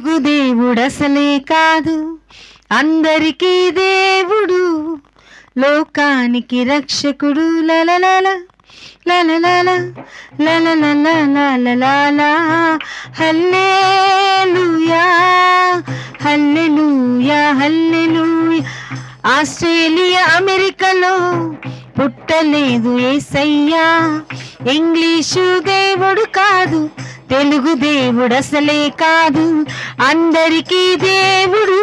తెలుగు దేవుడు అసలే కాదు అందరికీ దేవుడు లోకానికి రక్షకుడు లలలల లలలల లలలల హల్లెలూయా హల్లెలూయా హల్లెలూయా ఆస్ట్రేలియా అమెరికాలో పుట్టలేదు ఏసయ్యా ఇంగ్లీషు దేవుడు కాదు తెలుగు దేవుడు అసలే కాదు అందరికీ దేవుడు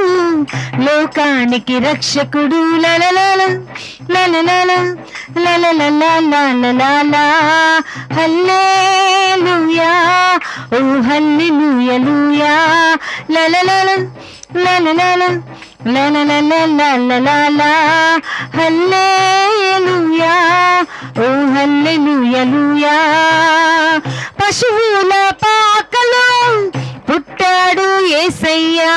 లోకానికి రక్షకుడు లలలల లలలల లలలల హల్లెలూయా ఓ హల్లెలూయా లలలల లలలల లలలల హల్లెలూయా ఓ హల్లెలూయా పశువుల ఏసయ్యా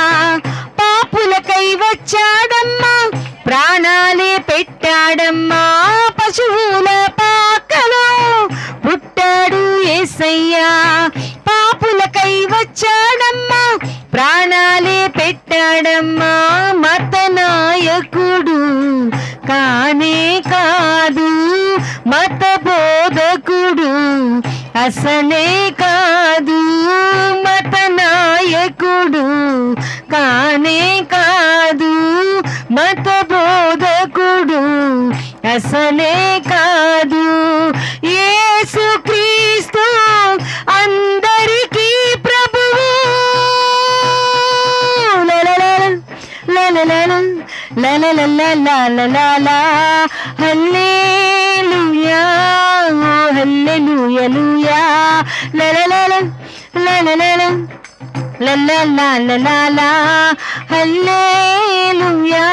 పాపులకై వచ్చాడమ్మా ప్రాణాలే పెట్టాడమ్మా పశువుల పాకలో పుట్టాడు ఏసయ్యా పాపులకై వచ్చాడమ్మా ప్రాణాలే పెట్టాడమ్మా మత నాయకుడు కానే కాదు మత బోధకుడు అసలే కాదు. బోధకుడు కానే కాదు మత బోధకుడు అసలే కాదు. యేసు క్రీస్తు అందరికీ ప్రభువు. లలలల లలలల హల్లెలూయా ఓ హల్లెలూయా లలలల లలలల లలలల హల్లెలూయా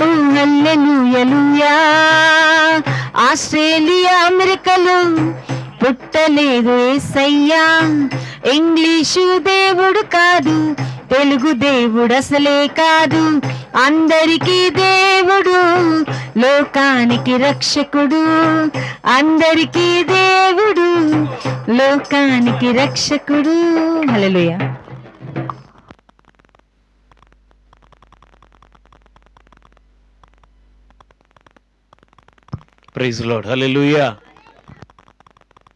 ఓ హల్లెలూయా ఆస్ట్రేలియా అమెరికాలో పుట్టలేదు ఏసయ్యా ఇంగ్లీషు దేవుడు కాదు తెలుగు దేవుడు అసలే కాదు అందరికీ దేవుడు లోకానికి రక్షకుడు అందరికీ దేవుడు. లోకానికి రక్షకుడు. హల్లెలూయా. Praise lord hallelujah.